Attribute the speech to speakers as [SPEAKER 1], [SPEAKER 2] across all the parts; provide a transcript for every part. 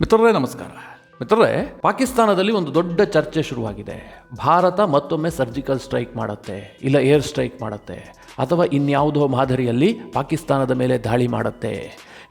[SPEAKER 1] ಮಿತ್ರರೇ, ನಮಸ್ಕಾರ. ಮಿತ್ರರೇ, ಪಾಕಿಸ್ತಾನದಲ್ಲಿ ಒಂದು ದೊಡ್ಡ ಚರ್ಚೆ ಶುರುವಾಗಿದೆ. ಭಾರತ ಮತ್ತೊಮ್ಮೆ ಸರ್ಜಿಕಲ್ ಸ್ಟ್ರೈಕ್ ಮಾಡುತ್ತೆ, ಇಲ್ಲ ಏರ್ ಸ್ಟ್ರೈಕ್ ಮಾಡುತ್ತೆ, ಅಥವಾ ಇನ್ಯಾವುದೋ ಮಾದರಿಯಲ್ಲಿ ಪಾಕಿಸ್ತಾನದ ಮೇಲೆ ದಾಳಿ ಮಾಡುತ್ತೆ.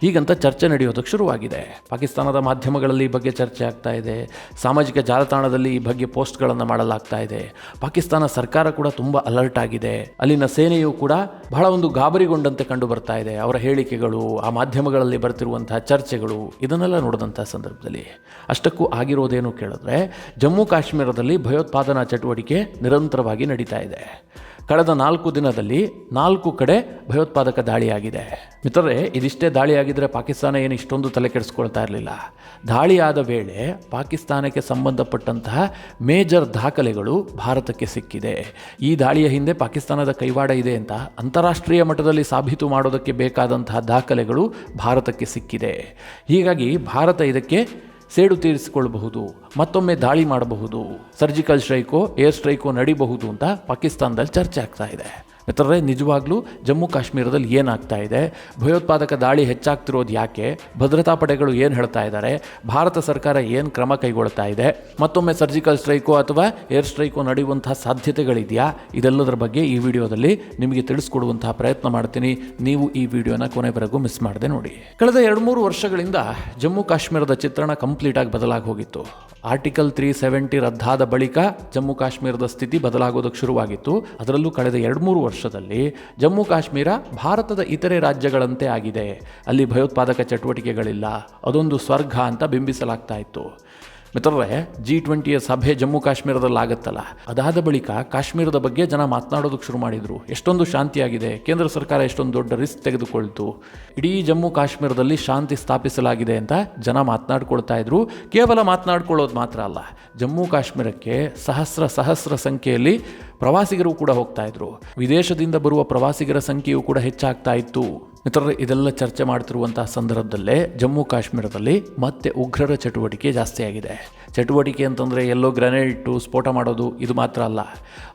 [SPEAKER 1] ಹೀಗಂತ ಚರ್ಚೆ ನಡೆಯೋದಕ್ಕೆ ಶುರುವಾಗಿದೆ. ಪಾಕಿಸ್ತಾನದ ಮಾಧ್ಯಮಗಳಲ್ಲಿ ಈ ಬಗ್ಗೆ ಚರ್ಚೆ ಆಗ್ತಾ ಇದೆ. ಸಾಮಾಜಿಕ ಜಾಲತಾಣದಲ್ಲಿ ಈ ಬಗ್ಗೆ ಪೋಸ್ಟ್ಗಳನ್ನು ಮಾಡಲಾಗ್ತಾ ಇದೆ. ಪಾಕಿಸ್ತಾನ ಸರ್ಕಾರ ಕೂಡ ತುಂಬ ಅಲರ್ಟ್ ಆಗಿದೆ. ಅಲ್ಲಿನ ಸೇನೆಯು ಕೂಡ ಬಹಳ ಒಂದು ಗಾಬರಿಗೊಂಡಂತೆ ಕಂಡು ಬರ್ತಾ ಇದೆ. ಅವರ ಹೇಳಿಕೆಗಳು, ಆ ಮಾಧ್ಯಮಗಳಲ್ಲಿ ಬರ್ತಿರುವಂತಹ ಚರ್ಚೆಗಳು, ಇದನ್ನೆಲ್ಲ ನೋಡಿದಂಥ ಸಂದರ್ಭದಲ್ಲಿ. ಅಷ್ಟಕ್ಕೂ ಆಗಿರೋದೇನು ಕೇಳಿದ್ರೆ, ಜಮ್ಮು ಕಾಶ್ಮೀರದಲ್ಲಿ ಭಯೋತ್ಪಾದನಾ ಚಟುವಟಿಕೆ ನಿರಂತರವಾಗಿ ನಡೀತಾ ಇದೆ. ಕಳೆದ ನಾಲ್ಕು ದಿನದಲ್ಲಿ ನಾಲ್ಕು ಕಡೆ ಭಯೋತ್ಪಾದಕ ದಾಳಿಯಾಗಿದೆ. ಮಿತ್ರರೇ, ಇದಿಷ್ಟೇ ದಾಳಿಯಾಗಿದ್ದರೆ ಪಾಕಿಸ್ತಾನ ಏನು ಇಷ್ಟೊಂದು ತಲೆ ಕೆಡಿಸ್ಕೊಳ್ತಾ ಇರಲಿಲ್ಲ. ದಾಳಿಯಾದ ವೇಳೆ ಪಾಕಿಸ್ತಾನಕ್ಕೆ ಸಂಬಂಧಪಟ್ಟಂತಹ ಮೇಜರ್ ದಾಖಲೆಗಳು ಭಾರತಕ್ಕೆ ಸಿಕ್ಕಿದೆ. ಈ ದಾಳಿಯ ಹಿಂದೆ ಪಾಕಿಸ್ತಾನದ ಕೈವಾಡ ಇದೆ ಅಂತ ಅಂತಾರಾಷ್ಟ್ರೀಯ ಮಟ್ಟದಲ್ಲಿ ಸಾಬೀತು ಮಾಡೋದಕ್ಕೆ ಬೇಕಾದಂತಹ ದಾಖಲೆಗಳು ಭಾರತಕ್ಕೆ ಸಿಕ್ಕಿದೆ. ಹೀಗಾಗಿ ಭಾರತ ಇದಕ್ಕೆ ಸೇಡು ತೀರಿಸಿಕೊಳ್ಳಬಹುದು, ಮತ್ತೊಮ್ಮೆ ದಾಳಿ ಮಾಡಬಹುದು. ಸರ್ಜಿಕಲ್ ಸ್ಟ್ರೈಕೋ, ಏರ್ ಸ್ಟ್ರೈಕೋ ನಡೀಬಹುದು ಅಂತ ಪಾಕಿಸ್ತಾನದಲ್ಲಿ ಚರ್ಚೆ ಆಗ್ತಾ ಇದೆ. ಮಿತ್ರರೇ ನಿಜವಾಗ್ಲೂ ಜಮ್ಮು ಕಾಶ್ಮೀರದಲ್ಲಿ ಏನಾಗ್ತಾ ಇದೆ? ಭಯೋತ್ಪಾದಕ ದಾಳಿ ಹೆಚ್ಚಾಗ್ತಿರೋದು ಯಾಕೆ? ಭದ್ರತಾ ಪಡೆಗಳು ಏನು ಹೇಳ್ತಾ ಇದ್ದಾರೆ ಭಾರತ ಸರ್ಕಾರ ಏನು ಕ್ರಮ ಕೈಗೊಳ್ತಾ ಇದೆ? ಮತ್ತೊಮ್ಮೆ ಸರ್ಜಿಕಲ್ ಸ್ಟ್ರೈಕೋ ಅಥವಾ ಏರ್ ಸ್ಟ್ರೈಕೋ ನಡೆಯುವಂತಹ ಸಾಧ್ಯತೆಗಳಿದೆಯಾ? ಇದೆಲ್ಲದರ ಬಗ್ಗೆ ಈ ವಿಡಿಯೋದಲ್ಲಿ ನಿಮಗೆ ತಿಳಿಸ್ಕೊಡುವಂತಹ ಪ್ರಯತ್ನ ಮಾಡ್ತೀನಿ. ನೀವು ಈ ವಿಡಿಯೋನ ಕೊನೆವರೆಗೂ ಮಿಸ್ ಮಾಡದೆ ನೋಡಿ. ಕಳೆದ ಎರಡು ಮೂರು ವರ್ಷಗಳಿಂದ ಜಮ್ಮು ಕಾಶ್ಮೀರದ ಚಿತ್ರಣ ಕಂಪ್ಲೀಟ್ ಆಗಿ ಬದಲಾಗಿ ಹೋಗಿತ್ತು. ಆರ್ಟಿಕಲ್ ತ್ರೀ ಸೆವೆಂಟಿ ರದ್ದಾದ ಬಳಿಕ ಜಮ್ಮು ಕಾಶ್ಮೀರದ ಸ್ಥಿತಿ ಬದಲಾಗೋದಕ್ಕೆ ಶುರುವಾಗಿತ್ತು. ಅದರಲ್ಲೂ ಕಳೆದ ಎರಡು ಮೂರು ವರ್ಷದಲ್ಲಿ ಜಮ್ಮು ಕಾಶ್ಮೀರ ಭಾರತದ ಇತರೆ ರಾಜ್ಯಗಳಂತೆ ಆಗಿದೆ. ಅಲ್ಲಿ ಭಯೋತ್ಪಾದಕ ಚಟುವಟಿಕೆಗಳಿಲ್ಲ. ಅದೊಂದು ಸ್ವರ್ಗ ಅಂತ ಬಿಂಬಿಸಲಾಗ್ತಾ ಇತ್ತು. ಮಿತ್ರರೇ ಜಿ ಟ್ವೆಂಟಿಯ ಸಭೆ ಜಮ್ಮು ಕಾಶ್ಮೀರದಲ್ಲಿ ಆಗುತ್ತಲ್ಲ. ಅದಾದ ಬಳಿಕ ಕಾಶ್ಮೀರದ ಬಗ್ಗೆ ಜನ ಮಾತನಾಡೋದಕ್ಕೆ ಶುರು ಮಾಡಿದರು. ಎಷ್ಟೊಂದು ಶಾಂತಿಯಾಗಿದೆ, ಕೇಂದ್ರ ಸರ್ಕಾರ ಎಷ್ಟೊಂದು ದೊಡ್ಡ ರಿಸ್ಕ್ ತೆಗೆದುಕೊಳ್ತು. ಇಡೀ ಜಮ್ಮು ಕಾಶ್ಮೀರದಲ್ಲಿ ಶಾಂತಿ ಸ್ಥಾಪಿಸಲಾಗಿದೆ ಅಂತ ಜನ ಮಾತನಾಡ್ಕೊಳ್ತಾ ಇದ್ರು. ಕೇವಲ ಮಾತನಾಡ್ಕೊಳ್ಳೋದು ಮಾತ್ರ ಅಲ್ಲ, ಜಮ್ಮು ಕಾಶ್ಮೀರಕ್ಕೆ ಸಹಸ್ರ ಸಹಸ್ರ ಸಂಖ್ಯೆಯಲ್ಲಿ ಪ್ರವಾಸಿಗರು ಕೂಡ ಹೋಗ್ತಾ ಇದ್ರು. ವಿದೇಶದಿಂದ ಬರುವ ಪ್ರವಾಸಿಗರ ಸಂಖ್ಯೆಯು ಕೂಡ ಹೆಚ್ಚಾಗ್ತಾ ಇತ್ತು. ಮಿತ್ರರು, ಇದೆಲ್ಲ ಚರ್ಚೆ ಮಾಡ್ತಿರುವಂತಹ ಸಂದರ್ಭದಲ್ಲೇ ಜಮ್ಮು ಕಾಶ್ಮೀರದಲ್ಲಿ ಮತ್ತೆ ಉಗ್ರರ ಚಟುವಟಿಕೆ ಜಾಸ್ತಿ ಆಗಿದೆ ಚಟುವಟಿಕೆ ಅಂತಂದರೆ ಎಲ್ಲೋ ಗ್ರೆನೇಡ್ ಇಟ್ಟು ಸ್ಫೋಟ ಮಾಡೋದು ಇದು ಮಾತ್ರ ಅಲ್ಲ.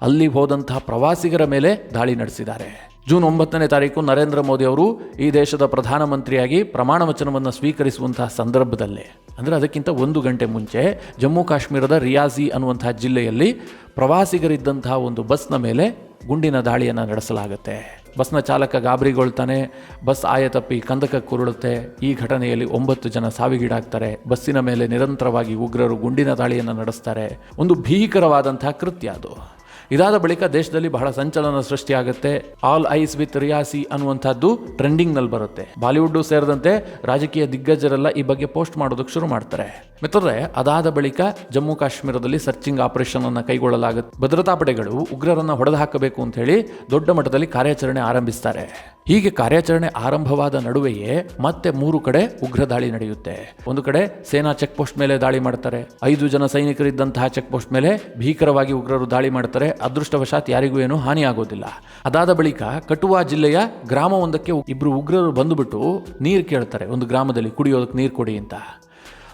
[SPEAKER 1] ಅಲ್ಲಿ ಹೋದಂತಹ ಪ್ರವಾಸಿಗರ ಮೇಲೆ ದಾಳಿ ನಡೆಸಿದ್ದಾರೆ. ಜೂನ್ ಒಂಬತ್ತನೇ ತಾರೀಕು ನರೇಂದ್ರ ಮೋದಿ ಅವರು ಈ ದೇಶದ ಪ್ರಧಾನಮಂತ್ರಿಯಾಗಿ ಪ್ರಮಾಣ ವಚನವನ್ನು ಸ್ವೀಕರಿಸುವಂತಹ ಸಂದರ್ಭದಲ್ಲೇ, ಅಂದರೆ ಅದಕ್ಕಿಂತ ಒಂದು ಗಂಟೆ ಮುಂಚೆ ಜಮ್ಮು ಕಾಶ್ಮೀರದ ರಿಯಾಜಿ ಅನ್ನುವಂತಹ ಜಿಲ್ಲೆಯಲ್ಲಿ ಪ್ರವಾಸಿಗರಿದ್ದಂತಹ ಒಂದು ಬಸ್ನ ಮೇಲೆ ಗುಂಡಿನ ದಾಳಿಯನ್ನು ನಡೆಸಲಾಗುತ್ತೆ. ಬಸ್ನ ಚಾಲಕ ಗಾಬರಿಗೊಳ್ತಾನೆ, ಬಸ್ ಆಯ ತಪ್ಪಿ ಕಂದಕಕ್ಕೆ ಕುರುಳುತ್ತೆ. ಈ ಘಟನೆಯಲ್ಲಿ ಒಂಬತ್ತು ಜನ ಸಾವಿಗೀಡಾಗ್ತಾರೆ. ಬಸ್ಸಿನ ಮೇಲೆ ನಿರಂತರವಾಗಿ ಉಗ್ರರು ಗುಂಡಿನ ದಾಳಿಯನ್ನು ನಡೆಸ್ತಾರೆ. ಒಂದು ಭೀಕರವಾದಂತಹ ಕೃತ್ಯ ಅದು. ಇದಾದ ಬಳಿಕ ದೇಶದಲ್ಲಿ ಬಹಳ ಸಂಚಲನ ಸೃಷ್ಟಿಯಾಗುತ್ತೆ. ಆಲ್ ಐಸ್ ವಿತ್ ರಿಯಾಸಿ ಅನ್ನುವಂಥದ್ದು ಟ್ರೆಂಡಿಂಗ್ನಲ್ಲಿ ಬರುತ್ತೆ. ಬಾಲಿವುಡ್ ಸೇರಿದಂತೆ ರಾಜಕೀಯ ದಿಗ್ಗಜರೆಲ್ಲ ಈ ಬಗ್ಗೆ ಪೋಸ್ಟ್ ಮಾಡೋದಕ್ಕೆ ಶುರು ಮಾಡ್ತಾರೆ. ಮಿತ್ರರೇ, ಅದಾದ ಬಳಿಕ ಜಮ್ಮು ಕಾಶ್ಮೀರದಲ್ಲಿ ಸರ್ಚಿಂಗ್ ಆಪರೇಷನ್ ಅನ್ನು ಕೈಗೊಳ್ಳಲಾಗುತ್ತೆ. ಭದ್ರತಾ ಪಡೆಗಳು ಉಗ್ರರನ್ನ ಹೊಡೆದು ಹಾಕಬೇಕು ಅಂತ ಹೇಳಿ ದೊಡ್ಡ ಮಟ್ಟದಲ್ಲಿ ಕಾರ್ಯಾಚರಣೆ ಆರಂಭಿಸ್ತಾರೆ. ಹೀಗೆ ಕಾರ್ಯಾಚರಣೆ ಆರಂಭವಾದ ನಡುವೆಯೇ ಮತ್ತೆ ಮೂರು ಕಡೆ ಉಗ್ರ ದಾಳಿ ನಡೆಯುತ್ತೆ. ಒಂದು ಕಡೆ ಸೇನಾ ಚೆಕ್ ಪೋಸ್ಟ್ ಮೇಲೆ ದಾಳಿ ಮಾಡ್ತಾರೆ. ಐದು ಜನ ಸೈನಿಕರಿದ್ದಂತಹ ಚೆಕ್ ಪೋಸ್ಟ್ ಮೇಲೆ ಭೀಕರವಾಗಿ ಉಗ್ರರು ದಾಳಿ ಮಾಡ್ತಾರೆ. ಅದೃಷ್ಟವಶಾತ್ ಯಾರಿಗೂ ಏನೂ ಹಾನಿ ಆಗೋದಿಲ್ಲ ಅದಾದ ಬಳಿಕ ಕಟುವಾ ಜಿಲ್ಲೆಯ ಗ್ರಾಮವೊಂದಕ್ಕೆ ಇಬ್ರು ಉಗ್ರರು ಬಂದುಬಿಟ್ಟು ನೀರು ಕೇಳ್ತಾರೆ. ಒಂದು ಗ್ರಾಮದಲ್ಲಿ ಕುಡಿಯೋದಕ್ಕೆ ನೀರು ಕೊಡಿ ಅಂತ.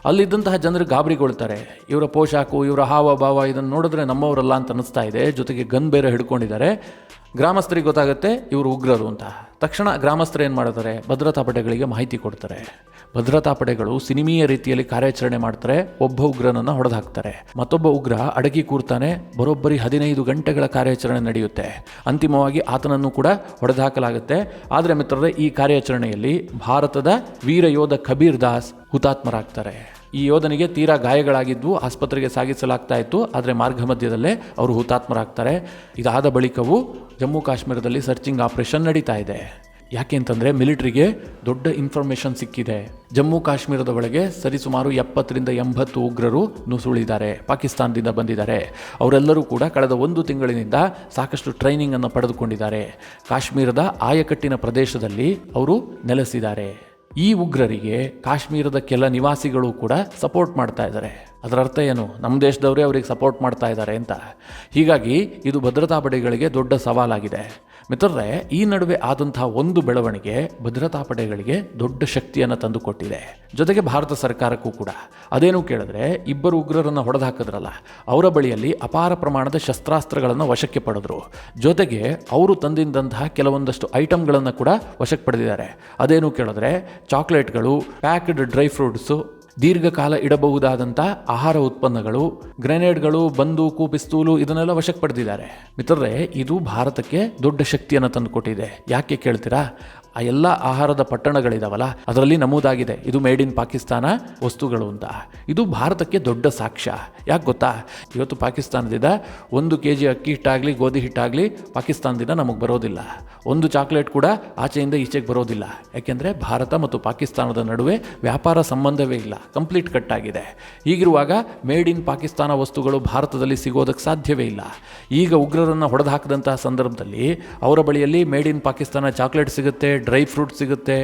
[SPEAKER 1] ಅಲ್ಲಿದ್ದಂತಹ ಜನರು ಗಾಬರಿಗೊಳ್ತಾರೆ. ಇವರ ಪೋಷಾಕು, ಇವರ ಹಾವ ಭಾವ ಇದನ್ನು ನೋಡಿದ್ರೆ ನಮ್ಮವರಲ್ಲ ಅಂತ ಅನ್ನಿಸ್ತಾ ಇದೆ. ಜೊತೆಗೆ ಗನ್ ಬೇರೆ ಹಿಡ್ಕೊಂಡಿದ್ದಾರೆ. ಗ್ರಾಮಸ್ಥರಿಗೆ ಗೊತ್ತಾಗುತ್ತೆ ಇವರು ಉಗ್ರರು ಅಂತ. ತಕ್ಷಣ ಗ್ರಾಮಸ್ಥರು ಏನು ಮಾಡ್ತಾರೆ? ಭದ್ರತಾ ಪಡೆಗಳಿಗೆ ಮಾಹಿತಿ ಕೊಡ್ತಾರೆ. ಭದ್ರತಾ ಪಡೆಗಳು ಸಿನಿಮೀಯ ರೀತಿಯಲ್ಲಿ ಕಾರ್ಯಾಚರಣೆ ಮಾಡ್ತಾರೆ. ಒಬ್ಬ ಉಗ್ರನನ್ನು ಹೊಡೆದು ಹಾಕ್ತಾರೆ ಮತ್ತೊಬ್ಬ ಉಗ್ರ ಅಡಗಿ ಕೂರ್ತಾನೆ. ಬರೋಬ್ಬರಿ ಹದಿನೈದು ಗಂಟೆಗಳ ಕಾರ್ಯಾಚರಣೆ ನಡೆಯುತ್ತೆ. ಅಂತಿಮವಾಗಿ ಆತನನ್ನು ಕೂಡ ಹೊಡೆದು ಹಾಕಲಾಗುತ್ತೆ ಆದರೆ ಮಿತ್ರರೇ, ಈ ಕಾರ್ಯಾಚರಣೆಯಲ್ಲಿ ಭಾರತದ ವೀರ ಯೋಧ ಕಬೀರ್ ದಾಸ್ ಹುತಾತ್ಮರಾಗ್ತಾರೆ. ಈ ಯೋಧನಿಗೆ ತೀರಾ ಗಾಯಗಳಾಗಿದ್ದು ಆಸ್ಪತ್ರೆಗೆ ಸಾಗಿಸಲಾಗ್ತಾ ಇತ್ತು ಆದರೆ ಮಾರ್ಗ ಮಧ್ಯದಲ್ಲೇ ಅವರು ಹುತಾತ್ಮರಾಗ್ತಾರೆ. ಇದಾದ ಬಳಿಕವೂ ಜಮ್ಮು ಕಾಶ್ಮೀರದಲ್ಲಿ ಸರ್ಚಿಂಗ್ ಆಪರೇಷನ್ ನಡೀತಾ ಇದೆ. ಯಾಕೆ ಅಂತಂದರೆ ಮಿಲಿಟ್ರಿಗೆ ದೊಡ್ಡ ಇನ್ಫಾರ್ಮೇಷನ್ ಸಿಕ್ಕಿದೆ. ಜಮ್ಮು ಕಾಶ್ಮೀರದ ಒಳಗೆ ಸರಿಸುಮಾರು ಎಪ್ಪತ್ತರಿಂದ ಎಂಬತ್ತು ಉಗ್ರರು ನುಸುಳಿದ್ದಾರೆ. ಪಾಕಿಸ್ತಾನದಿಂದ ಬಂದಿದ್ದಾರೆ. ಅವರೆಲ್ಲರೂ ಕೂಡ ಕಳೆದ ಒಂದು ತಿಂಗಳಿನಿಂದ ಸಾಕಷ್ಟು ಟ್ರೈನಿಂಗನ್ನು ಪಡೆದುಕೊಂಡಿದ್ದಾರೆ. ಕಾಶ್ಮೀರದ ಆಯಕಟ್ಟಿನ ಪ್ರದೇಶದಲ್ಲಿ ಅವರು ನೆಲೆಸಿದ್ದಾರೆ. ಈ ಉಗ್ರರಿಗೆ ಕಾಶ್ಮೀರದ ಕೆಲ ನಿವಾಸಿಗಳು ಕೂಡ ಸಪೋರ್ಟ್ ಮಾಡ್ತಾ ಇದ್ದಾರೆ. ಅದರ ಅರ್ಥ ಏನು? ನಮ್ಮ ದೇಶದವರೇ ಅವರಿಗೆ ಸಪೋರ್ಟ್ ಮಾಡ್ತಾ ಇದ್ದಾರೆ ಅಂತ. ಹೀಗಾಗಿ ಇದು ಭದ್ರತಾ ಪಡೆಗಳಿಗೆ ದೊಡ್ಡ ಸವಾಲಾಗಿದೆ. ಮಿತ್ರರೇ, ಈ ನಡುವೆ ಆದಂತಹ ಒಂದು ಬೆಳವಣಿಗೆ ಭದ್ರತಾ ಪಡೆಗಳಿಗೆ ದೊಡ್ಡ ಶಕ್ತಿಯನ್ನು ತಂದುಕೊಟ್ಟಿದೆ. ಜೊತೆಗೆ ಭಾರತ ಸರ್ಕಾರಕ್ಕೂ ಕೂಡ. ಅದೇನು ಕೇಳಿದ್ರೆ, ಇಬ್ಬರು ಉಗ್ರರನ್ನು ಹೊಡೆದು ಹಾಕಿದ್ರಲ್ಲ ಅವರ ಬಳಿಯಲ್ಲಿ ಅಪಾರ ಪ್ರಮಾಣದ ಶಸ್ತ್ರಾಸ್ತ್ರಗಳನ್ನು ವಶಕ್ಕೆ ಪಡೆದರು. ಜೊತೆಗೆ ಅವರು ತಂದಿದ್ದಂತಹ ಕೆಲವೊಂದಷ್ಟು ಐಟಮ್ಗಳನ್ನು ಕೂಡ ವಶಕ್ಕೆ ಪಡೆದಿದ್ದಾರೆ. ಅದೇನು ಕೇಳಿದ್ರೆ, ಚಾಕ್ಲೇಟ್ಗಳು, ಪ್ಯಾಕ್ಡ್ ಡ್ರೈ ಫ್ರೂಟ್ಸು ದೀರ್ಘಕಾಲ ಇಡಬಹುದಾದಂಥ ಆಹಾರ ಉತ್ಪನ್ನಗಳು, ಗ್ರೆನೇಡ್ಗಳು, ಬಂದೂಕು, ಪಿಸ್ತೂಲು ಇದನ್ನೆಲ್ಲ ವಶಕ್ಕೆ ಪಡೆದಿದ್ದಾರೆ. ಮಿತ್ರರೇ, ಇದು ಭಾರತಕ್ಕೆ ದೊಡ್ಡ ಶಕ್ತಿಯನ್ನು ತಂದುಕೊಟ್ಟಿದೆ. ಯಾಕೆ ಕೇಳ್ತೀರಾ? ಆ ಎಲ್ಲ ಆಹಾರದ ಪಟ್ಟಣಗಳಿದಾವಲ್ಲ, ಅದರಲ್ಲಿ ನಮೂದಾಗಿದೆ. ಇದು ಮೇಡ್ ಇನ್ ಪಾಕಿಸ್ತಾನ ವಸ್ತುಗಳು ಅಂತ. ಇದು ಭಾರತಕ್ಕೆ ದೊಡ್ಡ ಸಾಕ್ಷ್ಯ. ಯಾಕೆ ಗೊತ್ತಾ? ಇವತ್ತು ಪಾಕಿಸ್ತಾನದಿಂದ ಒಂದು ಕೆ ಜಿ ಅಕ್ಕಿ ಹಿಟ್ಟಾಗಲಿ, ಗೋಧಿ ಹಿಟ್ಟಾಗಲಿ ಪಾಕಿಸ್ತಾನದಿಂದ ನಮಗೆ ಬರೋದಿಲ್ಲ. ಒಂದು ಚಾಕ್ಲೇಟ್ ಕೂಡ ಆಚೆಯಿಂದ ಈಚೆಗೆ ಬರೋದಿಲ್ಲ. ಯಾಕೆಂದರೆ ಭಾರತ ಮತ್ತು ಪಾಕಿಸ್ತಾನದ ನಡುವೆ ವ್ಯಾಪಾರ ಸಂಬಂಧವೇ ಇಲ್ಲ. ಕಂಪ್ಲೀಟ್ ಕಟ್ ಆಗಿದೆ. ಹೀಗಿರುವಾಗ ಮೇಡ್ ಇನ್ ಪಾಕಿಸ್ತಾನ ವಸ್ತುಗಳು ಭಾರತದಲ್ಲಿ ಸಿಗೋದಕ್ಕೆ ಸಾಧ್ಯವೇ ಇಲ್ಲ. ಈಗ ಉಗ್ರರನ್ನು ಹೊಡೆದು ಹಾಕಿದಂತಹ ಸಂದರ್ಭದಲ್ಲಿ ಅವರ ಬಳಿಯಲ್ಲಿ ಮೇಡ್ ಇನ್ ಪಾಕಿಸ್ತಾನ ಚಾಕ್ಲೇಟ್ ಸಿಗುತ್ತೆ ಡ್ರೈ ಫ್ರೂಟ್ ಸಿಗುತ್ತೆ,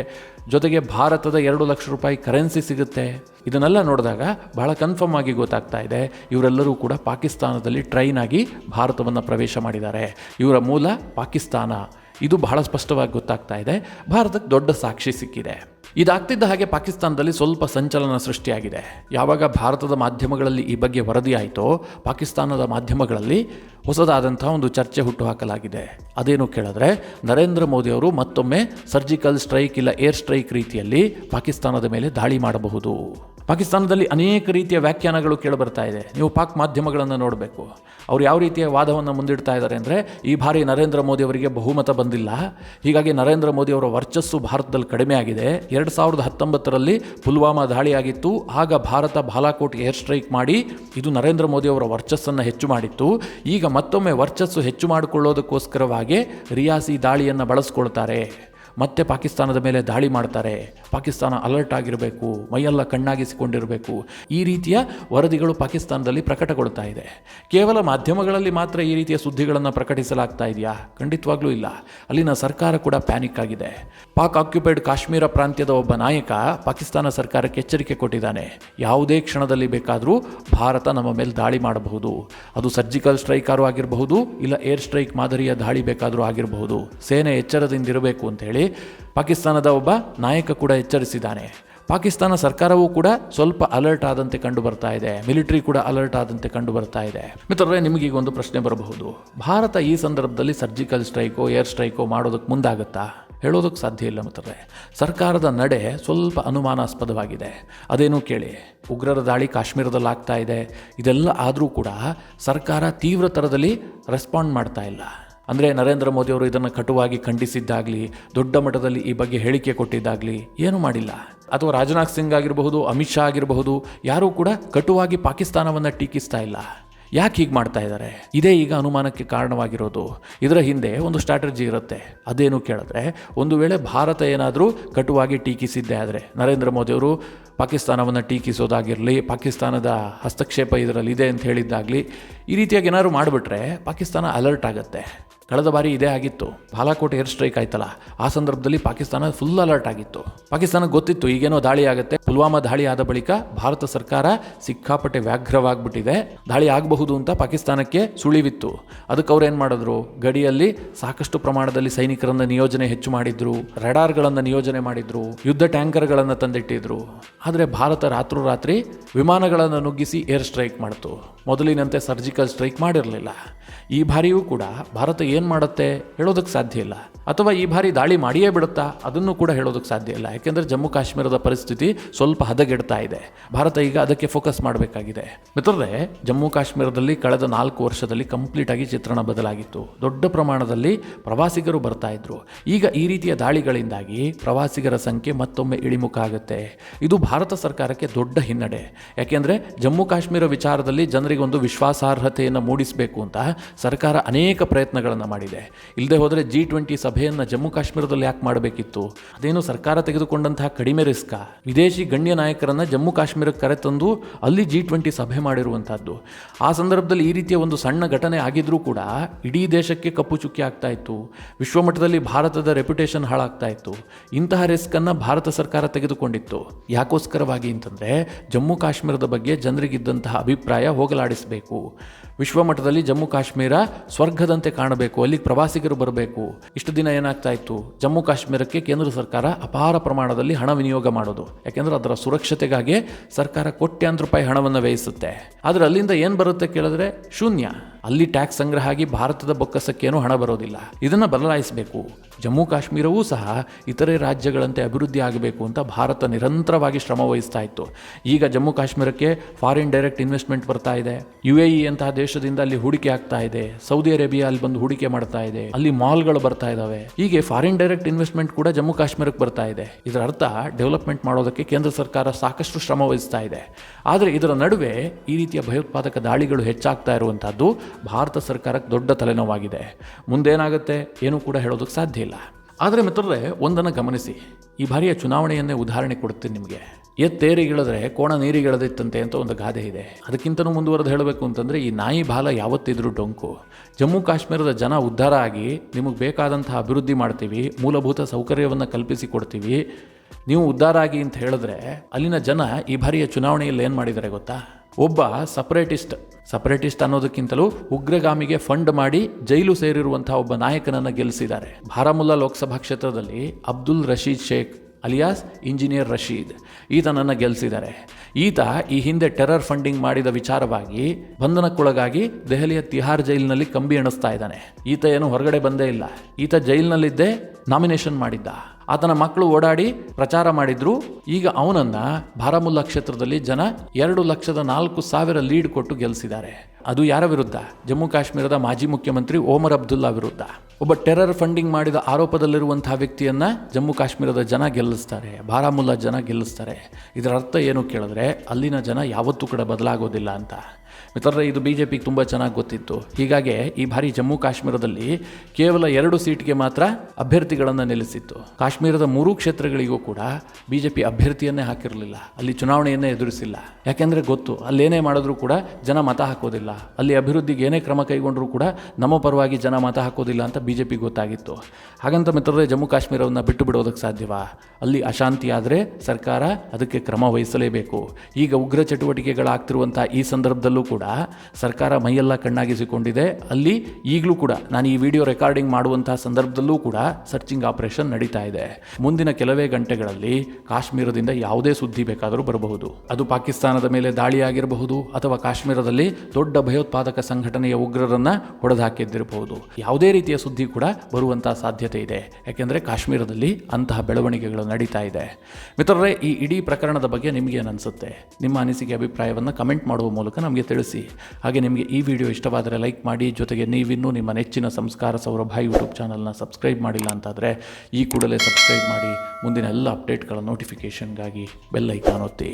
[SPEAKER 1] ಜೊತೆಗೆ ಭಾರತದ ಎರಡು ಲಕ್ಷ ರೂಪಾಯಿ ಕರೆನ್ಸಿ ಸಿಗುತ್ತೆ. ಇದನ್ನೆಲ್ಲ ನೋಡಿದಾಗ ಬಹಳ ಕನ್ಫರ್ಮ್ ಆಗಿ ಗೊತ್ತಾಗ್ತಾ ಇದೆ. ಇವರೆಲ್ಲರೂ ಕೂಡ ಪಾಕಿಸ್ತಾನದಲ್ಲಿ ಟ್ರೈನ್ ಆಗಿ ಭಾರತವನ್ನು ಪ್ರವೇಶ ಮಾಡಿದ್ದಾರೆ. ಇವರ ಮೂಲ ಪಾಕಿಸ್ತಾನ. ಇದು ಬಹಳ ಸ್ಪಷ್ಟವಾಗಿ ಗೊತ್ತಾಗ್ತಾ ಇದೆ. ಭಾರತಕ್ಕೆ ದೊಡ್ಡ ಸಾಕ್ಷಿ ಸಿಕ್ಕಿದೆ. ಇದಾಗ್ತಿದ್ದ ಹಾಗೆ ಪಾಕಿಸ್ತಾನದಲ್ಲಿ ಸ್ವಲ್ಪ ಸಂಚಲನ ಸೃಷ್ಟಿಯಾಗಿದೆ. ಯಾವಾಗ ಭಾರತದ ಮಾಧ್ಯಮಗಳಲ್ಲಿ ಈ ಬಗ್ಗೆ ವರದಿ ಪಾಕಿಸ್ತಾನದ ಮಾಧ್ಯಮಗಳಲ್ಲಿ ಹೊಸದಾದಂಥ ಒಂದು ಚರ್ಚೆ ಹುಟ್ಟುಹಾಕಲಾಗಿದೆ. ಅದೇನು ಕೇಳಿದ್ರೆ, ನರೇಂದ್ರ ಮೋದಿಯವರು ಮತ್ತೊಮ್ಮೆ ಸರ್ಜಿಕಲ್ ಸ್ಟ್ರೈಕ್ ಇಲ್ಲ ಏರ್ ಸ್ಟ್ರೈಕ್ ರೀತಿಯಲ್ಲಿ ಪಾಕಿಸ್ತಾನದ ಮೇಲೆ ದಾಳಿ ಮಾಡಬಹುದು. ಪಾಕಿಸ್ತಾನದಲ್ಲಿ ಅನೇಕ ರೀತಿಯ ವ್ಯಾಖ್ಯಾನಗಳು ಕೇಳಿಬರ್ತಾ ಇದೆ. ನೀವು ಪಾಕ್ ಮಾಧ್ಯಮಗಳನ್ನು ನೋಡಬೇಕು. ಅವ್ರು ಯಾವ ರೀತಿಯ ವಾದವನ್ನು ಮುಂದಿಡ್ತಾ ಇದ್ದಾರೆ ಅಂದರೆ, ಈ ಬಾರಿ ನರೇಂದ್ರ ಮೋದಿ ಅವರಿಗೆ ಬಹುಮತ ಬಂದಿಲ್ಲ. ಹೀಗಾಗಿ ನರೇಂದ್ರ ಮೋದಿ ಅವರ ವರ್ಚಸ್ಸು ಭಾರತದಲ್ಲಿ ಕಡಿಮೆ ಆಗಿದೆ. ಎರಡು ಸಾವಿರದ ಹತ್ತೊಂಬತ್ತರಲ್ಲಿ ಪುಲ್ವಾಮಾ ದಾಳಿಯಾಗಿತ್ತು ಆಗ ಭಾರತ ಬಾಲಾಕೋಟ್ ಏರ್ ಸ್ಟ್ರೈಕ್ ಮಾಡಿ ಇದು ನರೇಂದ್ರ ಮೋದಿ ಅವರ ವರ್ಚಸ್ಸನ್ನು ಹೆಚ್ಚು ಮಾಡಿತ್ತು. ಈಗ ಮತ್ತೊಮ್ಮೆ ವರ್ಚಸ್ಸು ಹೆಚ್ಚು ಮಾಡಿಕೊಳ್ಳೋದಕ್ಕೋಸ್ಕರವಾಗಿ ರಿಯಾಸಿ ದಾಳಿಯನ್ನು ಬಳಸ್ಕೊಳ್ತಾರೆ. ಮತ್ತೆ ಪಾಕಿಸ್ತಾನದ ಮೇಲೆ ದಾಳಿ ಮಾಡ್ತಾರೆ. ಪಾಕಿಸ್ತಾನ ಅಲರ್ಟ್ ಆಗಿರಬೇಕು, ಮೈಯೆಲ್ಲ ಕಣ್ಣಾಗಿಸಿಕೊಂಡಿರಬೇಕು. ಈ ರೀತಿಯ ವರದಿಗಳು ಪಾಕಿಸ್ತಾನದಲ್ಲಿ ಪ್ರಕಟಗೊಳ್ತಾ ಇದೆ. ಕೇವಲ ಮಾಧ್ಯಮಗಳಲ್ಲಿ ಮಾತ್ರ ಈ ರೀತಿಯ ಸುದ್ದಿಗಳನ್ನು ಪ್ರಕಟಿಸಲಾಗ್ತಾ ಇದೆಯಾ? ಖಂಡಿತವಾಗ್ಲೂ ಇಲ್ಲ. ಅಲ್ಲಿನ ಸರ್ಕಾರ ಕೂಡ ಪ್ಯಾನಿಕ್ ಆಗಿದೆ. ಪಾಕ್ ಆಕ್ಯುಪೈಡ್ ಕಾಶ್ಮೀರ ಪ್ರಾಂತ್ಯದ ಒಬ್ಬ ನಾಯಕ ಪಾಕಿಸ್ತಾನ ಸರ್ಕಾರಕ್ಕೆ ಎಚ್ಚರಿಕೆ ಕೊಟ್ಟಿದ್ದಾನೆ. ಯಾವುದೇ ಕ್ಷಣದಲ್ಲಿ ಬೇಕಾದರೂ ಭಾರತ ನಮ್ಮ ಮೇಲೆ ದಾಳಿ ಮಾಡಬಹುದು. ಅದು ಸರ್ಜಿಕಲ್ ಸ್ಟ್ರೈಕಾರು ಆಗಿರಬಹುದು, ಇಲ್ಲ ಏರ್ ಸ್ಟ್ರೈಕ್ ಮಾದರಿಯ ದಾಳಿ ಬೇಕಾದರೂ ಆಗಿರಬಹುದು. ಸೇನೆ ಎಚ್ಚರದಿಂದಿರಬೇಕು ಅಂತ ಹೇಳಿ ಪಾಕಿಸ್ತಾನದ ಒಬ್ಬ ನಾಯಕ ಕೂಡ ಎಚ್ಚರಿಸಿದ್ದಾನೆ. ಪಾಕಿಸ್ತಾನ ಸರ್ಕಾರವೂ ಕೂಡ ಸ್ವಲ್ಪ ಅಲರ್ಟ್ ಆದಂತೆ ಕಂಡು ಬರ್ತಾ ಇದೆ. ಮಿಲಿಟರಿ ಕೂಡ ಅಲರ್ಟ್ ಆದಂತೆ ಕಂಡು ಬರ್ತಾ ಇದೆ. ಮಿತ್ರರೇ ನಿಮಗೀಗ ಒಂದು ಪ್ರಶ್ನೆ ಬರಬಹುದು. ಭಾರತ ಈ ಸಂದರ್ಭದಲ್ಲಿ ಸರ್ಜಿಕಲ್ ಸ್ಟ್ರೈಕೋ ಏರ್ ಸ್ಟ್ರೈಕೋ ಮಾಡೋದಕ್ಕೆ ಮುಂದಾಗುತ್ತಾ? ಹೇಳೋದಕ್ಕೆ ಸಾಧ್ಯ ಇಲ್ಲ ಮಿತ್ರರೇ. ಸರ್ಕಾರದ ನಡೆ ಸ್ವಲ್ಪ ಅನುಮಾನಾಸ್ಪದವಾಗಿದೆ. ಅದೇನೂ ಕೇಳಿ, ಉಗ್ರರ ದಾಳಿ ಕಾಶ್ಮೀರದಲ್ಲಿ ಆಗ್ತಾ ಇದೆ. ಇದೆಲ್ಲ ಆದರೂ ಕೂಡ ಸರ್ಕಾರ ತೀವ್ರ ಥರದಲ್ಲಿ ರೆಸ್ಪಾಂಡ್ ಮಾಡ್ತಾ ಇಲ್ಲ. ಅಂದರೆ ನರೇಂದ್ರ ಮೋದಿಯವರು ಇದನ್ನು ಕಟುವಾಗಿ ಖಂಡಿಸಿದ್ದಾಗಲಿ, ದೊಡ್ಡ ಮಟ್ಟದಲ್ಲಿ ಈ ಬಗ್ಗೆ ಹೇಳಿಕೆ ಕೊಟ್ಟಿದ್ದಾಗಲಿ, ಏನೂ ಮಾಡಿಲ್ಲ. ಅಥವಾ ರಾಜನಾಥ್ ಸಿಂಗ್ ಆಗಿರಬಹುದು, ಅಮಿತ್ ಶಾ ಆಗಿರಬಹುದು, ಯಾರೂ ಕೂಡ ಕಟುವಾಗಿ ಪಾಕಿಸ್ತಾನವನ್ನು ಟೀಕಿಸ್ತಾ ಇಲ್ಲ. ಯಾಕೆ ಹೀಗೆ ಮಾಡ್ತಾ ಇದ್ದಾರೆ ಇದೇ ಈಗ ಅನುಮಾನಕ್ಕೆ ಕಾರಣವಾಗಿರೋದು. ಇದರ ಹಿಂದೆ ಒಂದು ಸ್ಟ್ರಾಟಜಿ ಇರುತ್ತೆ. ಅದೇನು ಕೇಳಿದ್ರೆ, ಒಂದು ವೇಳೆ ಭಾರತ ಏನಾದರೂ ಕಟುವಾಗಿ ಟೀಕಿಸಿದ್ದೇ ಆದರೆ, ನರೇಂದ್ರ ಮೋದಿಯವರು ಪಾಕಿಸ್ತಾನವನ್ನು ಟೀಕಿಸೋದಾಗಿರಲಿ, ಪಾಕಿಸ್ತಾನದ ಹಸ್ತಕ್ಷೇಪ ಇದರಲ್ಲಿ ಇದೆ ಅಂತ ಹೇಳಿದ್ದಾಗಲಿ, ಈ ರೀತಿಯಾಗಿ ಏನಾದ್ರು ಮಾಡಿಬಿಟ್ರೆ ಪಾಕಿಸ್ತಾನ ಅಲರ್ಟ್ ಆಗುತ್ತೆ. ಕಳೆದ ಬಾರಿ ಇದೇ ಆಗಿತ್ತು. ಬಾಲಾಕೋಟ್ ಏರ್ ಸ್ಟ್ರೈಕ್ ಆಯ್ತಲ್ಲ, ಆ ಸಂದರ್ಭದಲ್ಲಿ ಪಾಕಿಸ್ತಾನ ಫುಲ್ ಅಲರ್ಟ್ ಆಗಿತ್ತು. ಪಾಕಿಸ್ತಾನ ಗೊತ್ತಿತ್ತು ಈಗೇನೋ ದಾಳಿ ಆಗುತ್ತೆ. ಪುಲ್ವಾಮಾ ದಾಳಿ ಆದ ಬಳಿಕ ಭಾರತ ಸರ್ಕಾರ ಸಿಕ್ಕಾಪಟ್ಟೆ ವ್ಯಾಘ್ರವಾಗ್ಬಿಟ್ಟಿದೆ. ದಾಳಿ ಆಗಬಹುದು ಅಂತ ಪಾಕಿಸ್ತಾನಕ್ಕೆ ಸುಳಿವಿತ್ತು. ಅದಕ್ಕೆ ಅವ್ರು ಏನು ಮಾಡಿದ್ರು? ಗಡಿಯಲ್ಲಿ ಸಾಕಷ್ಟು ಪ್ರಮಾಣದಲ್ಲಿ ಸೈನಿಕರನ್ನ ನಿಯೋಜನೆ ಹೆಚ್ಚು ಮಾಡಿದ್ರು, ರಡಾರ್ಗಳನ್ನು ನಿಯೋಜನೆ ಮಾಡಿದ್ರು, ಯುದ್ಧ ಟ್ಯಾಂಕರ್ಗಳನ್ನು ತಂದಿಟ್ಟಿದ್ರು. ಆದರೆ ಭಾರತ ರಾತ್ರೋರಾತ್ರಿ ವಿಮಾನಗಳನ್ನು ನುಗ್ಗಿಸಿ ಏರ್ ಸ್ಟ್ರೈಕ್ ಮಾಡ್ತು. ಮೊದಲಿನಂತೆ ಸರ್ಜಿಕಲ್ ಸ್ಟ್ರೈಕ್ ಮಾಡಿರಲಿಲ್ಲ. ಈ ಬಾರಿಯೂ ಕೂಡ ಭಾರತ ಏನು ಮಾಡುತ್ತೆ ಹೇಳೋದಕ್ಕೆ ಸಾಧ್ಯ ಇಲ್ಲ. ಅಥವಾ ಈ ಬಾರಿ ದಾಳಿ ಮಾಡಿಯೇ ಬಿಡುತ್ತಾ ಅದನ್ನು ಕೂಡ ಹೇಳೋದಕ್ಕೆ ಸಾಧ್ಯ ಇಲ್ಲ. ಯಾಕೆಂದರೆ ಜಮ್ಮು ಕಾಶ್ಮೀರದ ಪರಿಸ್ಥಿತಿ ಸ್ವಲ್ಪ ಹದಗೆಡ್ತಾ ಇದೆ. ಭಾರತ ಈಗ ಅದಕ್ಕೆ ಫೋಕಸ್ ಮಾಡಬೇಕಾಗಿದೆ. ಮಿತ್ರರೇ, ಜಮ್ಮು ಕಾಶ್ಮೀರದಲ್ಲಿ ಕಳೆದ ನಾಲ್ಕು ವರ್ಷದಲ್ಲಿ ಕಂಪ್ಲೀಟ್ ಆಗಿ ಚಿತ್ರಣ ಬದಲಾಗಿತ್ತು. ದೊಡ್ಡ ಪ್ರಮಾಣದಲ್ಲಿ ಪ್ರವಾಸಿಗರು ಬರ್ತಾ ಇದ್ರು. ಈಗ ಈ ರೀತಿಯ ದಾಳಿಗಳಿಂದಾಗಿ ಪ್ರವಾಸಿಗರ ಸಂಖ್ಯೆ ಮತ್ತೊಮ್ಮೆ ಇಳಿಮುಖ ಆಗುತ್ತೆ. ಇದು ಭಾರತ ಸರ್ಕಾರಕ್ಕೆ ದೊಡ್ಡ ಹಿನ್ನಡೆ. ಯಾಕೆಂದರೆ ಜಮ್ಮು ಕಾಶ್ಮೀರ ವಿಚಾರದಲ್ಲಿ ಜನರಿಗೊಂದು ವಿಶ್ವಾಸಾರ್ಹತೆಯನ್ನು ಮೂಡಿಸಬೇಕು ಅಂತ ಸರ್ಕಾರ ಅನೇಕ ಪ್ರಯತ್ನಗಳನ್ನು ಮಾಡಿದೆ. ಇಲ್ಲದೆ ಹೋದರೆ ಜಿ ಟ್ವೆಂಟಿ ಸಭೆಯನ್ನು ಜಮ್ಮು ಕಾಶ್ಮೀರದಲ್ಲಿ ಯಾಕೆ ಮಾಡಬೇಕಿತ್ತು? ಅದೇನು ಸರ್ಕಾರ ತೆಗೆದುಕೊಂಡಂತಹ ಕಡಿಮೆ ರಿಸ್ಕ? ವಿದೇಶಿ ಗಣ್ಯ ನಾಯಕರನ್ನು ಜಮ್ಮು ಕಾಶ್ಮೀರಕ್ಕೆ ಕರೆತಂದು ಅಲ್ಲಿ ಜಿ ಟ್ವೆಂಟಿ ಸಭೆ ಮಾಡಿರುವಂತಹದ್ದು. ಆ ಸಂದರ್ಭದಲ್ಲಿ ಈ ರೀತಿಯ ಒಂದು ಸಣ್ಣ ಘಟನೆ ಆಗಿದ್ರೂ ಕೂಡ ಇಡೀ ದೇಶಕ್ಕೆ ಕಪ್ಪು ಚುಕ್ಕಿ ಆಗ್ತಾ ಇತ್ತು. ವಿಶ್ವಮಟ್ಟದಲ್ಲಿ ಭಾರತದ ರೆಪ್ಯುಟೇಷನ್ ಹಾಳಾಗ್ತಾ ಇತ್ತು. ಇಂತಹ ರಿಸ್ಕನ್ನು ಭಾರತ ಸರ್ಕಾರ ತೆಗೆದುಕೊಂಡಿತ್ತು. ಯಾಕೋಸ್ಕರವಾಗಿ ಅಂತಂದರೆ ಜಮ್ಮು ಕಾಶ್ಮೀರದ ಬಗ್ಗೆ ಜನರಿಗಿದ್ದಂತಹ ಅಭಿಪ್ರಾಯ ಹೋಗಲಾಡಿಸಬೇಕು ವಿಶ್ವಮಟ್ಟದಲ್ಲಿ ಜಮ್ಮು ಕಾಶ್ಮೀರ ಸ್ವರ್ಗದಂತೆ ಕಾಣಬೇಕು. ಅಲ್ಲಿ ಪ್ರವಾಸಿಗರು ಬರಬೇಕು. ಇಷ್ಟು ದಿನ ಏನಾಗ್ತಾ ಇತ್ತು? ಜಮ್ಮು ಕಾಶ್ಮೀರಕ್ಕೆ ಕೇಂದ್ರ ಸರ್ಕಾರ ಅಪಾರ ಪ್ರಮಾಣದಲ್ಲಿ ಹಣ ವಿನಿಯೋಗ ಮಾಡೋದು. ಯಾಕೆಂದ್ರೆ ಅದರ ಸುರಕ್ಷತೆಗಾಗಿ ಸರ್ಕಾರ ಕೋಟ್ಯಾಂತರ ರೂಪಾಯಿ ಹಣವನ್ನು ವ್ಯಯಿಸುತ್ತೆ. ಆದರೆ ಅಲ್ಲಿಂದ ಏನು ಬರುತ್ತೆ ಕೇಳಿದ್ರೆ ಶೂನ್ಯ. ಅಲ್ಲಿ ಟ್ಯಾಕ್ಸ್ ಸಂಗ್ರಹ ಆಗಿ ಭಾರತದ ಬೊಕ್ಕಸಕ್ಕೇನು ಹಣ ಬರೋದಿಲ್ಲ. ಇದನ್ನು ಬದಲಾಯಿಸಬೇಕು. ಜಮ್ಮು ಕಾಶ್ಮೀರವೂ ಸಹ ಇತರೆ ರಾಜ್ಯಗಳಂತೆ ಅಭಿವೃದ್ಧಿ ಆಗಬೇಕು ಅಂತ ಭಾರತ ನಿರಂತರವಾಗಿ ಶ್ರಮ ವಹಿಸ್ತಾ ಇತ್ತು. ಈಗ ಜಮ್ಮು ಕಾಶ್ಮೀರಕ್ಕೆ ಫಾರಿನ್ ಡೈರೆಕ್ಟ್ ಇನ್ವೆಸ್ಟ್ಮೆಂಟ್ ಬರ್ತಾ ಇದೆ. ಯು ಎ ಇ ಅಂತಹ ದೇಶದಿಂದ ಅಲ್ಲಿ ಹೂಡಿಕೆ ಆಗ್ತಾ ಇದೆ. ಸೌದಿ ಅರೇಬಿಯಾ ಅಲ್ಲಿ ಬಂದು ಹೂಡಿಕೆ ಮಾಡ್ತಾ ಇದೆ. ಅಲ್ಲಿ ಮಾಲ್ಗಳು ಬರ್ತಾ ಇದಾವೆ. ಹೀಗೆ ಫಾರಿನ್ ಡೈರೆಕ್ಟ್ ಇನ್ವೆಸ್ಟ್ಮೆಂಟ್ ಕೂಡ ಜಮ್ಮು ಕಾಶ್ಮೀರಕ್ಕೆ ಬರ್ತಾ ಇದೆ. ಇದರ ಅರ್ಥ ಡೆವಲಪ್ಮೆಂಟ್ ಮಾಡೋದಕ್ಕೆ ಕೇಂದ್ರ ಸರ್ಕಾರ ಸಾಕಷ್ಟು ಶ್ರಮ ವಹಿಸ್ತಾ ಇದೆ. ಆದರೆ ಇದರ ನಡುವೆ ಈ ರೀತಿಯ ಭಯೋತ್ಪಾದಕ ದಾಳಿಗಳು ಹೆಚ್ಚಾಗ್ತಾ ಇರುವಂತಹದ್ದು ಭಾರತ ಸರ್ಕಾರಕ್ಕೆ ದೊಡ್ಡ ತಲೆನೋವಾಗಿದೆ. ಮುಂದೇನಾಗುತ್ತೆ? ಏನೂ ಕೂಡ ಹೇಳೋದಕ್ಕೆ ಸಾಧ್ಯ ಇಲ್ಲ. ಆದರೆ ಮಿತ್ರರೇ, ಒಂದನ್ನು ಗಮನಿಸಿ. ಈ ಬಾರಿಯ ಚುನಾವಣೆಯನ್ನೇ ಉದಾಹರಣೆ ಕೊಡುತ್ತೆ ನಿಮಗೆ. ಎತ್ತೇರಿಗಿಳಿದ್ರೆ ಕೋಣ ನೀರಿಗಿಳದಿತ್ತಂತೆ ಅಂತ ಒಂದು ಗಾದೆ ಇದೆ. ಅದಕ್ಕಿಂತನೂ ಮುಂದುವರೆದು ಹೇಳಬೇಕು ಅಂತಂದರೆ, ಈ ನಾಯಿ ಬಾಲ ಯಾವತ್ತಿದ್ರೂ ಡೊಂಕು. ಜಮ್ಮು ಕಾಶ್ಮೀರದ ಜನ ಉದ್ಧಾರ ಆಗಿ ನಿಮಗೆ ಬೇಕಾದಂತಹ ಅಭಿವೃದ್ಧಿ ಮಾಡ್ತೀವಿ, ಮೂಲಭೂತ ಸೌಕರ್ಯವನ್ನು ಕಲ್ಪಿಸಿ ಕೊಡ್ತೀವಿ. ನೀವು ಉದ್ಧಾರ ಆಗಿ ಅಂತ ಹೇಳಿದ್ರೆ, ಅಲ್ಲಿನ ಜನ ಈ ಬಾರಿಯ ಚುನಾವಣೆಯಲ್ಲಿ ಏನು ಮಾಡಿದ್ದಾರೆ ಗೊತ್ತಾ? ಒಬ್ಬ ಸಪರೇಟಿಸ್ಟ್. ಸಪರೇಟಿಸ್ಟ್ ಅನ್ನೋದಕ್ಕಿಂತಲೂ ಉಗ್ರಗಾಮಿಗೆ ಫಂಡ್ ಮಾಡಿ ಜೈಲು ಸೇರಿರುವಂತಹ ಒಬ್ಬ ನಾಯಕನನ್ನು ಗೆಲ್ಲಿಸಿದ್ದಾರೆ. ಬಾರಾಮುಲ್ಲಾ ಲೋಕಸಭಾ ಕ್ಷೇತ್ರದಲ್ಲಿ ಅಬ್ದುಲ್ ರಶೀದ್ ಶೇಖ್ ಅಲಿಯಾಸ್ ಇಂಜಿನಿಯರ್ ರಶೀದ್ ಈತನನ್ನು ಗೆಲ್ಲಿಸಿದ್ದಾರೆ. ಈತ ಈ ಹಿಂದೆ ಟೆರರ್ ಫಂಡಿಂಗ್ ಮಾಡಿದ ವಿಚಾರವಾಗಿ ಬಂಧನಕ್ಕೊಳಗಾಗಿ ದೆಹಲಿಯ ತಿಹಾರ್ ಜೈಲಿನಲ್ಲಿ ಕಂಬಿ ಎಣಿಸ್ತಾ ಇದ್ದಾನೆ. ಈತ ಏನು ಹೊರಗಡೆ ಬಂದೇ ಇಲ್ಲ. ಈತ ಜೈಲಿನಲ್ಲಿದ್ದೇ ನಾಮಿನೇಷನ್ ಮಾಡಿದ್ದ. ಆತನ ಮಕ್ಕಳು ಓಡಾಡಿ ಪ್ರಚಾರ ಮಾಡಿದ್ರು. ಈಗ ಅವನನ್ನ ಬಾರಾಮುಲ್ಲಾ ಕ್ಷೇತ್ರದಲ್ಲಿ ಜನ ಎರಡು ಲಕ್ಷದ ನಾಲ್ಕು ಸಾವಿರ ಲೀಡ್ ಕೊಟ್ಟು ಗೆಲ್ಲಿಸಿದ್ದಾರೆ ಅದು ಯಾರ ವಿರುದ್ಧ? ಜಮ್ಮು ಕಾಶ್ಮೀರದ ಮಾಜಿ ಮುಖ್ಯಮಂತ್ರಿ ಓಮರ್ ಅಬ್ದುಲ್ಲಾ ವಿರುದ್ಧ. ಒಬ್ಬ ಟೆರರ್ ಫಂಡಿಂಗ್ ಮಾಡಿದ ಆರೋಪದಲ್ಲಿರುವಂತಹ ವ್ಯಕ್ತಿಯನ್ನ ಜಮ್ಮು ಕಾಶ್ಮೀರದ ಜನ ಗೆಲ್ಲಿಸ್ತಾರೆ. ಬಾರಾಮುಲ್ಲಾ ಜನ ಗೆಲ್ಲಿಸ್ತಾರೆ. ಇದರ ಅರ್ಥ ಏನು ಕೇಳಿದ್ರೆ, ಅಲ್ಲಿನ ಜನ ಯಾವತ್ತೂ ಕೂಡ ಬದಲಾಗೋದಿಲ್ಲ ಅಂತ. ಮಿತ್ರರೇ, ಇದು ಬಿ ಜೆ ಪಿಗೆ ತುಂಬ ಚೆನ್ನಾಗಿ ಗೊತ್ತಿತ್ತು. ಹೀಗಾಗಿ ಈ ಬಾರಿ ಜಮ್ಮು ಕಾಶ್ಮೀರದಲ್ಲಿ ಕೇವಲ ಎರಡು ಸೀಟ್ಗೆ ಮಾತ್ರ ಅಭ್ಯರ್ಥಿಗಳನ್ನು ನಿಲ್ಲಿಸಿತ್ತು. ಕಾಶ್ಮೀರದ ಮೂರೂ ಕ್ಷೇತ್ರಗಳಿಗೂ ಕೂಡ ಬಿ ಜೆ ಪಿ ಅಭ್ಯರ್ಥಿಯನ್ನೇ ಹಾಕಿರಲಿಲ್ಲ. ಅಲ್ಲಿ ಚುನಾವಣೆಯನ್ನೇ ಎದುರಿಸಿಲ್ಲ. ಯಾಕೆಂದರೆ ಗೊತ್ತು ಅಲ್ಲೇನೇ ಮಾಡಿದ್ರೂ ಕೂಡ ಜನ ಮತ ಹಾಕೋದಿಲ್ಲ. ಅಲ್ಲಿ ಅಭಿವೃದ್ಧಿಗೆ ಏನೇ ಕ್ರಮ ಕೈಗೊಂಡರೂ ಕೂಡ ನಮ್ಮ ಪರವಾಗಿ ಜನ ಮತ ಹಾಕೋದಿಲ್ಲ ಅಂತ ಬಿ ಜೆ ಪಿ ಗೊತ್ತಾಗಿತ್ತು. ಹಾಗಂತ ಮಿತ್ರರೇ, ಜಮ್ಮು ಕಾಶ್ಮೀರವನ್ನು ಬಿಟ್ಟು ಬಿಡೋದಕ್ಕೆ ಸಾಧ್ಯವಾ? ಅಲ್ಲಿ ಅಶಾಂತಿ ಆದರೆ ಸರ್ಕಾರ ಅದಕ್ಕೆ ಕ್ರಮ ವಹಿಸಲೇಬೇಕು. ಈಗ ಉಗ್ರ ಚಟುವಟಿಕೆಗಳಾಗ್ತಿರುವಂಥ ಈ ಸಂದರ್ಭದಲ್ಲೂ ಕೂಡ ಸರ್ಕಾರ ಮೈಯೆಲ್ಲ ಕಣ್ಣಾಗಿಸಿಕೊಂಡಿದೆ. ಅಲ್ಲಿ ಈಗಲೂ ಕೂಡ ನಾನು ಈ ವಿಡಿಯೋ ರೆಕಾರ್ಡಿಂಗ್ ಮಾಡುವಂತಹ ಸಂದರ್ಭದಲ್ಲೂ ಕೂಡ ಸರ್ಚಿಂಗ್ ಆಪರೇಷನ್ ನಡೀತಾ ಇದೆ. ಮುಂದಿನ ಕೆಲವೇ ಗಂಟೆಗಳಲ್ಲಿ ಕಾಶ್ಮೀರದಿಂದ ಯಾವುದೇ ಸುದ್ದಿ ಬೇಕಾದರೂ ಬರಬಹುದು. ಅದು ಪಾಕಿಸ್ತಾನದ ಮೇಲೆ ದಾಳಿಯಾಗಿರಬಹುದು ಅಥವಾ ಕಾಶ್ಮೀರದಲ್ಲಿ ದೊಡ್ಡ ಭಯೋತ್ಪಾದಕ ಸಂಘಟನೆಯ ಉಗ್ರರನ್ನ ಹೊಡೆದಾಕಿದ್ದಿರಬಹುದು ಯಾವುದೇ ರೀತಿಯ ಸುದ್ದಿ ಕೂಡ ಬರುವಂತಹ ಸಾಧ್ಯತೆ ಇದೆ. ಯಾಕೆಂದರೆ ಕಾಶ್ಮೀರದಲ್ಲಿ ಅಂತಹ ಬೆಳವಣಿಗೆಗಳು ನಡೀತಾ ಇದೆ. ಮಿತ್ರರೇ, ಈ ಇಡೀ ಪ್ರಕರಣದ ಬಗ್ಗೆ ನಿಮಗೆ ಅನಿಸುತ್ತೆ? ನಿಮ್ಮ ಅನಿಸಿಕೆ, ಅಭಿಪ್ರಾಯವನ್ನು ಕಮೆಂಟ್ ಮಾಡುವ ಮೂಲಕ ನಮಗೆ ತಿಳಿಸಿ. ಹಾಗೆ ನಿಮಗೆ ಈ ವಿಡಿಯೋ ಇಷ್ಟವಾದರೆ ಲೈಕ್ ಮಾಡಿ, ಜೊತೆಗೆ ನೀವಿನ್ನೂ ನಿಮ್ಮ ನೆಚ್ಚಿನ ಸಂಸ್ಕಾರ ಸೌರಭ ಯೂಟ್ಯೂಬ್ ಚಾನಲ್ನ ಸಬ್ಸ್ಕ್ರೈಬ್ ಮಾಡಿಲ್ಲ ಅಂತಾದರೆ ಈ ಕೂಡಲೇ ಸಬ್ಸ್ಕ್ರೈಬ್ ಮಾಡಿ, ಮುಂದಿನ ಎಲ್ಲ ಅಪ್ಡೇಟ್ಗಳ ನೋಟಿಫಿಕೇಷನ್ಗಾಗಿ ಬೆಲ್ ಐಕಾನ್ ಒತ್ತಿ.